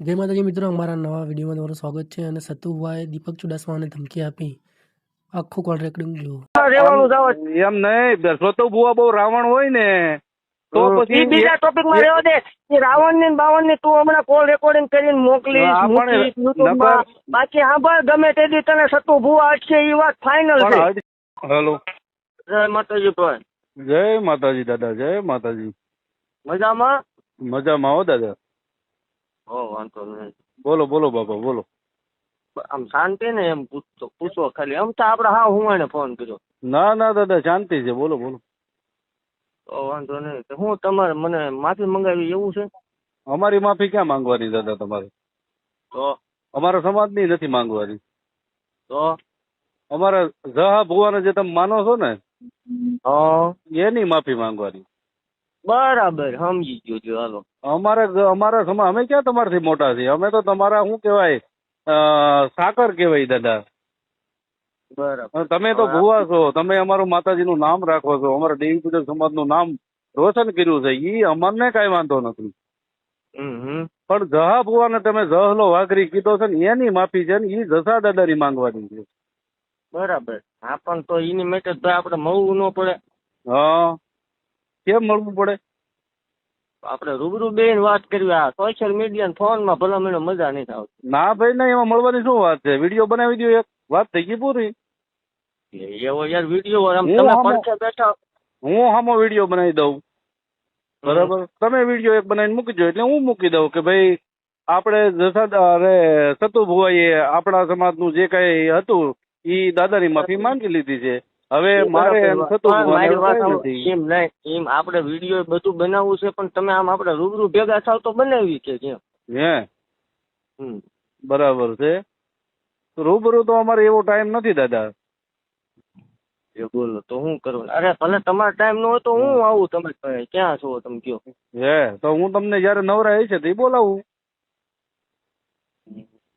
જય માતાજી મિત્રો અમારા નવા વિડીયોમાં તમારું સ્વાગત છે અને સતુભાઈ દીપક ચુડાસમાને ધમકી આપી. આખું કોલ રેકોર્ડિંગ જુઓ. એમ નહીં સ્વતો બુઆ બહુ રાવણ હોય ને તો પછી બીજા ટોપિકમાં રહેવા દે કે રાવણ ને બાવણ ને તું હમણાં કોલ રેકોર્ડિંગ કરીને મોકલીશ હા, પણ મૂકીશ YouTube માં. નકર- બાકી સાંભળ ગમે તે દી તને સતુ ભૂવા અટશે ઈ વાત ફાઇનલ છે. હેલો. જય માતાજી ભાઈ જય માતાજી દાદા જય માતાજી. મજામાં? મજામાં હો દાદા. હો વાંધો નહીં. બોલો બોલો બાપા બોલો. આમ શાંતિ ને એમ પૂછતો પૂછો ખાલી. આમ તો આપડે હા હું એને ફોન કર્યો. ના ના દાદા શાંતિ છે. બોલો બોલો. તો વાંધો નહીં. હું તમારે મને માફી મંગાવી એવું છે? અમારી માફી ક્યાં માંગવાની દાદા તમારે? તો? અમારા સમાજની નથી માંગવાની. તો? અમારા જહા ભુવાને જે તમે માનો છો ને એની માફી માંગવાની. બરાબર સમજી ગયો છું હાલો. અમારા અમારા સમા અમે ક્યાં તમારથી મોટા છીએ? અમે તો તમારા શું કહેવાય સાકર કહેવાય દાદા. બરાબર. તમે તો ભુવા છો તમે અમારું માતાજીનું નામ રાખો છો અમારા દેવી પૂજક સમાજનું નામ રોશન કર્યું છે ઈ અમને કાંઈ વાંધો નથી. પણ જહા ભુવાને તમે જહલો વાઘરી કીધો છે ને એની માફી છે ને ઈ જસા દાદાની માંગવાની છે. બરાબર. હા પણ તો એની માટે તો આપણે મળવું ન પડે. હા. કેમ મળવું પડે? આપણે રૂબરૂ બેન વાત કરવી આ સોશિયલ મીડિયા ફોનમાં ભલા મજા નહીં આવતી ના ભાઈ ના એમાં મળવાની શું વાત છે? વીડિયો બનાવી દો એક વાત થઈ ગઈ પૂરી? એવો યાર વીડિયો આમ હું તમે પડખે બેઠા હું. હામો વીડિયો બનાવી દઉં. બરાબર? તમે વીડિયો એક બનાવીને મૂકજો એટલે હું મૂકી દઉં કે ભાઈ આપણે જસા અરે સતુ ભુવાઈએ આપણા સમાજનું જે કઈ હતું એ દાદાની માફી માંગી લીધી છે. હવે મારે એમ. નથી. એમ નહીં એમ આપણે વીડિયો બધું બનાવવું છે પણ તમે આમ આપણે રૂબરૂ ભેગા થાવ તો બનાવી કે કેમ? હે. બરાબર છે. રૂબરૂ તો અમારે એવો ટાઈમ નથી દાદા. એ બોલો તો હું કરું અરે ભલે તમારો ટાઈમ ન હોય તો હું આવું તમે ક્યાં છો તમે કયો? હે તો હું તમને જયારે નવરા છે તો એ બોલાવું.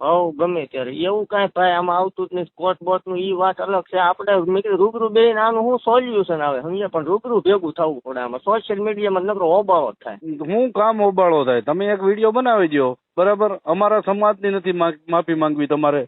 હવ ગમે ત્યારે. એવું કાંઈ ભાઈ આમાં આવતું જ નહીં. કોર્ટ બોર્ટનું એ વાત અલગ છે. આપણે મેં કીધું રૂબરૂ બે આનું શું સોલ્યુશન આવે? સમજ્યા પણ રૂબરૂ ભેગું થવું પડે આમાં. સોશિયલ મીડિયામાં નકરો હોબાળો થાય. હું કામ ઓબાળો થાય? તમે એક વીડિયો બનાવી દો બરાબર? અમારા સમાજની નથી માફી માંગવી તમારે.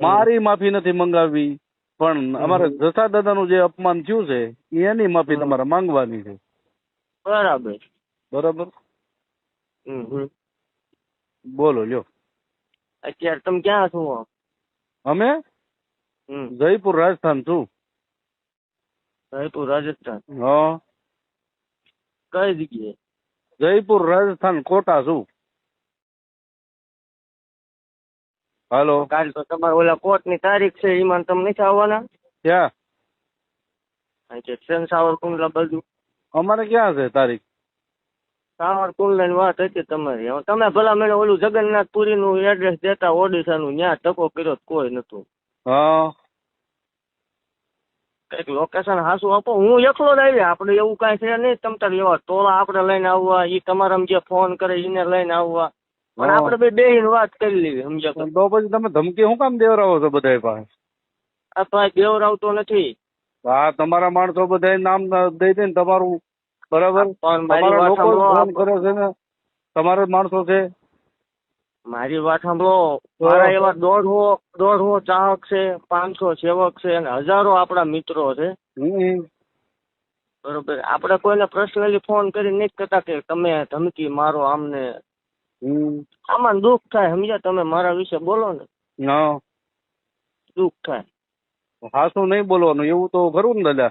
મારી માફી નથી મંગાવી પણ અમારે જસા દાદાનું જે અપમાન થયું છે એની માફી તમારે માંગવાની છે. બરાબર. બરાબર. બોલો લ્યો. અત્યારે તમે ક્યાં છો અમે હમ જયપુર રાજસ્થાન છું જયપુર રાજસ્થાન હા કઈ જગ્યાએ જયપુર રાજસ્થાન કોટા છું હાલો કાલ તો તમારે ઓલા કોર્ટની તારીખ છે એમાં તમે નથી આવવાના ક્યાં અહીં છે સેન સાવરકુંડલા બાજુ અમારે ક્યાં છે તારીખ સાવરકુંડલા ની વાત હતી તમારી. હવે તમે ભલા મને ઓલું જગન્નાથ પુરી નું એડ્રેસ દેતા ઓડિશા નું ત્યાં ટકો કર્યો કોઈ નતું હા. કંઈક લોકેશન હાસું આપો. હું એકલો જ આવી આપણે એવું કાંઈ છે નહીં. તમ તાર એવા ટોળા આપણે લઈને આવવા. ઈ તમારા જે ફોન કરે એને લઈને આવવા. પણ. આપણે બે બેહીને વાત કરી લેવી સમજ્યા તો. પછી તમે ધમકી શું કામ દેવરાવો છો બધા પાસે? આ ભાઈ દેવરાવતો નથી. હા તમારા માણસો બધા નામ દઈ દે ને તમારું બરાબર? મારી તમારા લોકો ફોન કરે છે ને? તમારા માણસો છે. મારી વાત સાંભળો મારા એવા દોઢસો દોઢસો ચાહક છે પાંચસો સેવક છે અને હજારો આપણા મિત્રો છે. બરોબર. આપણે કોઈને પર્સનલી ફોન કરી નથી કરતા કે તમે ધમકી મારો આમને. આમાં દુઃખ થાય સમજ્યા તમે મારા વિશે બોલો ને. દુઃખ થાય. હાસું નહીં બોલવાનું એવું તો ખરું ને દાદા.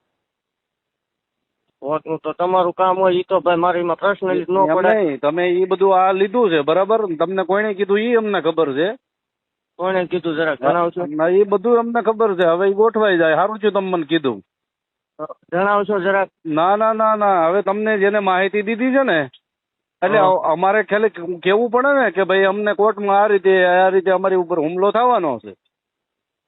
તો તમારું કામ હોય ઈ તો ભાઈ મારી એમાં પર્સનલી ન એમ પડે. નહીં તમે એ બધું આ લીધું છે બરાબર? તમને કોઈને કીધું એ અમને ખબર છે? કોણે કીધું જરાક જણાવશો? ના એ બધું અમને ખબર છે. હવે ઈ ગોઠવાઈ જાય. સારું છે તમે મને કીધું. જણાવશો જરાક? ના ના ના ના. હવે તમને જેને માહિતી દીધી છે ને એટલે અમારે ખાલી કેવું પડે ને કે ભાઈ અમને કોર્ટમાં આ રીતે આ રીતે અમારી ઉપર હુમલો થવાનો છે.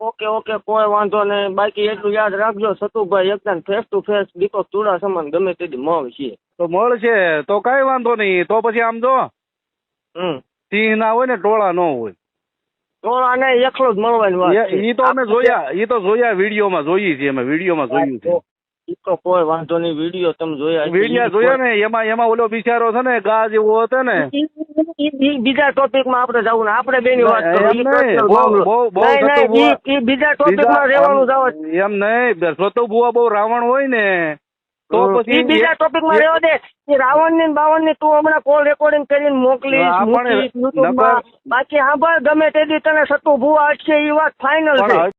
ઓકે ઓકે કોઈ વાંધો નહીં. બાકી એટલું યાદ રાખજો સતુભાઈ એકદમ face to face Deepak Chuda સમાન ગમે તેથી મળ છીએ તો મળશે તો કઈ વાંધો નહીં. તો પછી આમ જો હમ. સિંહ ના હોય ને ટોળા ન હોય. તો આને એકલો જ મળવાની વાત છે. એ તો અમે જોયા એ તો જોયા વિડીયોમાં જોઈએ છીએ અમે વિડીયોમાં જોયું છે. ઈ તો કોઈ વાંધો નહીં વીડિયો તમે જોયા. વીડિયો જોયા ને એમાં એમાં ઓલો બિચારો છે ને ગા જેવો હતો ને. બીજા ટોપિકમાં આપણે જવું ને આપણે વાત ઈ- બહુ- ઈ બીજા ટોપિકમાં રહેવાનું જાવ એમ નહીં સતો બુઆ બહુ રાવણ હોય ને તો ઈ પછી બીજા ટોપિકમાં રહેવા દે. એ રાવણની બાવણની તું હમણાં કોલ રેકોર્ડિંગ કરીને મોકલી બાકી હા ગમે તે દી તને સતુ ભૂવા અટશે એ વાત ફાઇનલ છે.